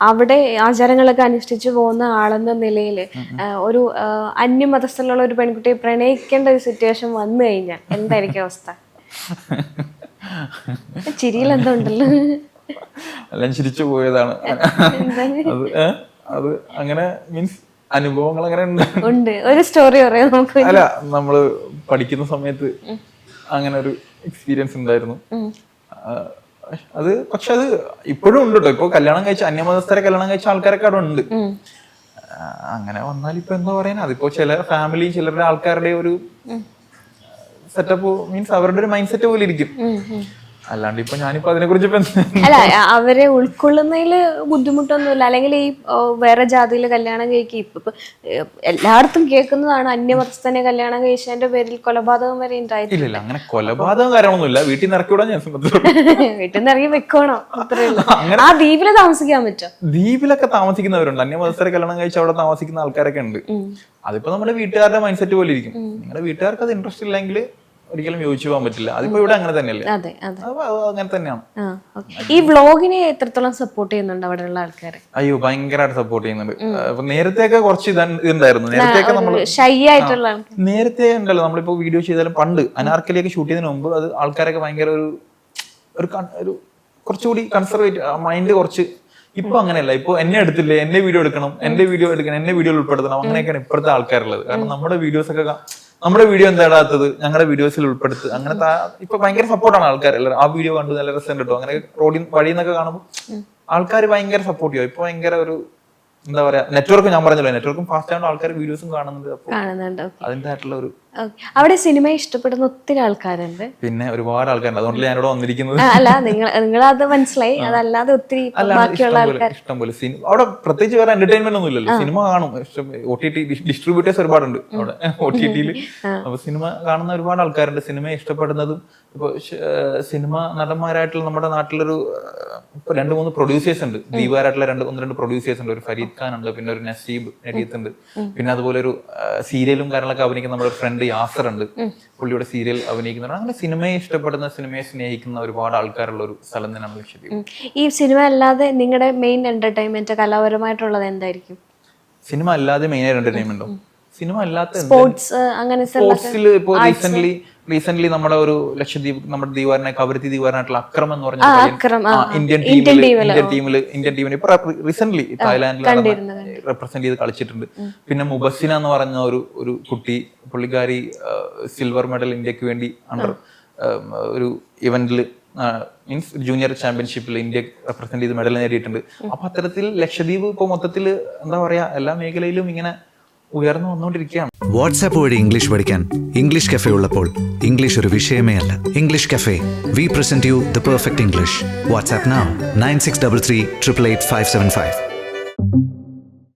അവിടെ ആചാരങ്ങളൊക്കെ അനുഷ്ഠിച്ചു പോകുന്ന ആളെന്ന നിലയിൽ ഒരു അന്യ അന്യമതസ്ഥലുള്ള ഒരു പെൺകുട്ടിയെ പ്രണയിക്കേണ്ട ഒരു സിറ്റുവേഷൻ വന്നു കഴിഞ്ഞാൽ എന്തായിരിക്കും അവസ്ഥ? ചിരിയിൽ എന്തോ എല്ലാം ചിരിച്ചു പോയതാണ്? അത് അത് അങ്ങനെ മീൻസ് അനുഭവങ്ങൾ അങ്ങനെ ഉണ്ട്. ഉണ്ട്. ഒരു സ്റ്റോറി പറയാം നമുക്ക്. അല്ല നമ്മൾ പഠിക്കുന്ന സമയത്ത് അങ്ങനെ ഒരു എക്സ്പീരിയൻസ് ഉണ്ടായിരുന്നു. അത് പക്ഷെ അത് ഇപ്പോഴും ഉണ്ട് കേട്ടോ ഇപ്പൊ കല്യാണം കഴിച്ച അന്യമതസ്ഥരെ കല്യാണം കഴിച്ച ആൾക്കാരൊക്കെ അവിടെ ഉണ്ട്. അങ്ങനെ വന്നാൽ ഇപ്പൊ എന്താ പറയുന്നത് അതിപ്പോ ചില ഫാമിലി ചിലരുടെ ആൾക്കാരുടെ ഒരു സെറ്റപ്പ് മീൻസ് അവരുടെ ഒരു മൈൻഡ് സെറ്റ് പോലെ ഇരിക്കും. അല്ലാണ്ട് ഇപ്പൊ ഞാനിപ്പോ അതിനെ കുറിച്ച് അല്ല അവരെ അവരെ ഉൾക്കൊള്ളുന്നതിൽ ബുദ്ധിമുട്ടൊന്നുമില്ല. അല്ലെങ്കിൽ ഈ വേറെ ജാതിയിൽ കല്യാണം കഴിക്കുക. ഇപ്പൊ എല്ലായിടത്തും കേൾക്കുന്നതാണ്. അന്യമതസ്ഥനെ കല്യാണം കഴിച്ചതിന്റെ പേരിൽ കൊലപാതകം വരെ ഉണ്ടായിട്ടില്ല ഇല്ല ഇല്ല അങ്ങനെ കൊലപാതകം കാര്യമൊന്നുമില്ല വീട്ടിൽ നിന്ന് ഇറക്കി വിടാൻ ഞാൻ വീട്ടിൽ നിന്ന് ഇറങ്ങി വെക്കണോ? അങ്ങനെ ആ ദ്വീപിലെ താമസിക്കാൻ പറ്റും ദ്വീപിലൊക്കെ താമസിക്കുന്നവരുണ്ട്. അന്യമതസ്ഥരെ കല്യാണം കഴിച്ച് അവിടെ താമസിക്കുന്ന ആൾക്കാരൊക്കെ ഉണ്ട്. അതിപ്പോ നമ്മുടെ വീട്ടുകാരുടെ മൈൻഡ് സെറ്റ് പോലെ ഇരിക്കും. നിങ്ങളുടെ വീട്ടുകാർക്ക് അത് ഇൻട്രസ്റ്റ് ഇല്ലെങ്കിൽ ഒരിക്കലും യോജിച്ചു പോകാൻ പറ്റില്ല. അതിപ്പോ ഇവിടെ അങ്ങനെ തന്നെയല്ലേ? അതെ അതെ. അങ്ങനെ തന്നെയാണ്. ഈ വ്ളോഗിനെ എത്രത്തോളം സപ്പോർട്ട് ചെയ്യുന്നുണ്ട് അവിടെയുള്ള ആൾക്കാർ അയ്യോ ഭയങ്കരമായിട്ട് സപ്പോർട്ട് ചെയ്യുന്നുണ്ട്. നേരത്തെ നേരത്തെയൊക്കെ കുറച്ച് ഇതാ- ഇതുണ്ടായിരുന്നു. നേരത്തെയൊക്കെ നമ്മൾ ഷൈ ആയിട്ടുള്ള നേരത്തെ ഉണ്ടല്ലോ. നമ്മളിപ്പോ വീഡിയോ ചെയ്താലും പണ്ട് അനാർക്കലിയൊക്കെ ഷൂട്ട് ചെയ്തതിന് മുമ്പ് അത് ആൾക്കാരൊക്കെ ഭയങ്കര ഒരു ഒരു ഒരു കുറച്ചുകൂടി കൺസർവേറ്റീവ് മൈൻഡ് കുറച്ച് ഇപ്പൊ അങ്ങനെയല്ല. ഇപ്പൊ എന്നെ എടുത്തില്ലേ? എന്നെ വീഡിയോ എടുക്കണം. എന്റെ വീഡിയോ എടുക്കണം. എന്നെ വീഡിയോ ഉൾപ്പെടുത്തണം. അങ്ങനെയൊക്കെയാണ് ഇപ്പോഴത്തെ ആൾക്കാരുള്ളത്. കാരണം നമ്മുടെ വീഡിയോസ് ഒക്കെ നമ്മുടെ വീഡിയോ എന്താടാത്തത്? ഞങ്ങളുടെ വീഡിയോസിൽ ഉൾപ്പെടുത്ത്. അങ്ങനെ താ- ഇപ്പൊ ഭയങ്കര സപ്പോർട്ടാണ് ആൾക്കാർ എല്ലാവരും ആ വീഡിയോ കണ്ടു നല്ല രസം കിട്ടും അങ്ങനെ റോഡിൽ വഴിയിൽ നിന്നൊക്കെ കാണുമ്പോൾ ആൾക്കാർ ഭയങ്കര സപ്പോർട്ട് ചെയ്യും. ഇപ്പൊ ഭയങ്കര ഒരു എന്താ പറയാ നെറ്റ്വർക്ക് ഞാൻ പറഞ്ഞല്ലോ നെറ്റ്വർക്കും ഫാസ്റ്റ് ആണോ ആൾക്കാർ വീഡിയോസും കാണുന്നുണ്ട്. അപ്പൊ ആയിട്ടുള്ള അതിന്റെതായിട്ടുള്ള ഒരു. അവിടെ സിനിമ ഇഷ്ടപ്പെടുന്ന ഒത്തിരി ആൾക്കാരുണ്ട്. പിന്നെ ഒരുപാട് ആൾക്കാരുണ്ട്. അതുകൊണ്ട് ഞാനിവിടെ വന്നിരിക്കുന്നത്. അല്ല നിങ്ങൾ നിങ്ങളത് മനസ്സിലായി. അതല്ലാതെ ഒത്തിരി ബാക്കിയുള്ള ആൾക്കാർ. ഇഷ്ടം പോലെ സിനിമ അവിടെ പ്രത്യേകിച്ച് വേറെ എന്റർടൈൻമെന്റ് ഒന്നും ഇല്ലല്ലോ സിനിമ കാണും. ഒ ടി ടി ഡിസ്ട്രിബ്യൂട്ടേഴ്സ് ഒരുപാടുണ്ട് അവിടെ. ഒ ടി ടിയിൽ അപ്പൊ സിനിമ കാണുന്ന ഒരുപാട് ആൾക്കാരുണ്ട്. സിനിമയെ ഇഷ്ടപ്പെടുന്നതും ഇപ്പൊ സിനിമ നടന്മാരായിട്ടുള്ള നമ്മുടെ നാട്ടിലൊരു ഇപ്പൊ രണ്ട് മൂന്ന് പ്രൊഡ്യൂസേഴ്സ് ഉണ്ട്. ദീപാരായിട്ടുള്ള രണ്ട് ഒന്ന് രണ്ട് പ്രൊഡ്യൂസേഴ്സ് ഉണ്ട്. ഒരു ഫരീദ് ഖാൻ ഉണ്ട്. പിന്നെ ഒരു നസീബ് ഉണ്ട് പിന്നെ അതുപോലെ ഒരു സീരിയലും കാര്യങ്ങളൊക്കെ അഭിനയിക്കുന്ന നമ്മുടെ ഒരു ഫ്രണ്ട് യാസർ ഉണ്ട് പുള്ളിയുടെ സീരിയൽ അഭിനയിക്കുന്നുണ്ട് അങ്ങനെ സിനിമയെ ഇഷ്ടപ്പെടുന്ന സിനിമയെ സ്നേഹിക്കുന്ന ഒരുപാട് ആൾക്കാരുള്ള ഒരു സ്ഥലം തന്നെയാണ് ലക്ഷദ്വീപ്. ഈ സിനിമ അല്ലാതെ നിങ്ങളുടെ മെയിൻ എന്റർടൈൻമെന്റ് കലാപരമായിട്ടുള്ളത് എന്തായിരിക്കും? സിനിമ അല്ലാതെ മെയിൻ ആയിട്ട് എന്റർടൈൻമെന്റോ സിനിമ അല്ലാത്ത സ്പോർട്സ് അങ്ങനെ സ്പോർട്സിൽ ഇപ്പോ റീസെന്റ് റീസെന്റ് നമ്മുടെ ഒരു ലക്ഷദ്വീപ് നമ്മുടെ ദീവാരനെ കവരത്തി ദീവാരനായിട്ടുള്ള അക്രം എന്ന് പറഞ്ഞ ഇന്ത്യൻ ടീമിൽ ഇന്ത്യൻ ടീമിൽ ഇന്ത്യൻ ടീമിന് ഇപ്പൊ റീസെന്റ് തായ്ലാന്റിൽ റെപ്രസെന്റ് ചെയ്ത് കളിച്ചിട്ടുണ്ട്. പിന്നെ മുബസ്സിന എന്ന് പറഞ്ഞ ഒരു ഒരു കുട്ടി പുള്ളിക്കാരി സിൽവർ മെഡൽ ഇന്ത്യയ്ക്ക് വേണ്ടി അണ്ടർ ഒരു ഇവന്റിൽ മീൻസ് ജൂനിയർ ചാമ്പ്യൻഷിപ്പിൽ ഇന്ത്യ റെപ്രസെന്റ് ചെയ്ത് മെഡൽ നേടിയിട്ടുണ്ട്. അപ്പൊ അത്തരത്തിൽ ലക്ഷദ്വീപ് ഇപ്പൊ മൊത്തത്തിൽ എന്താ പറയാ എല്ലാ മേഖലയിലും ഇങ്ങനെ ഉയർന്നു വന്നുകൊണ്ടിരിക്കുകയാണ് വാട്സാപ്പ് വഴി ഇംഗ്ലീഷ് പഠിക്കാൻ ഇംഗ്ലീഷ് കഫേ ഉള്ളപ്പോൾ ഇംഗ്ലീഷ് ഒരു വിഷയമേ അല്ല. English cafe we present you the perfect English WhatsApp nine six double three triple eight five seven five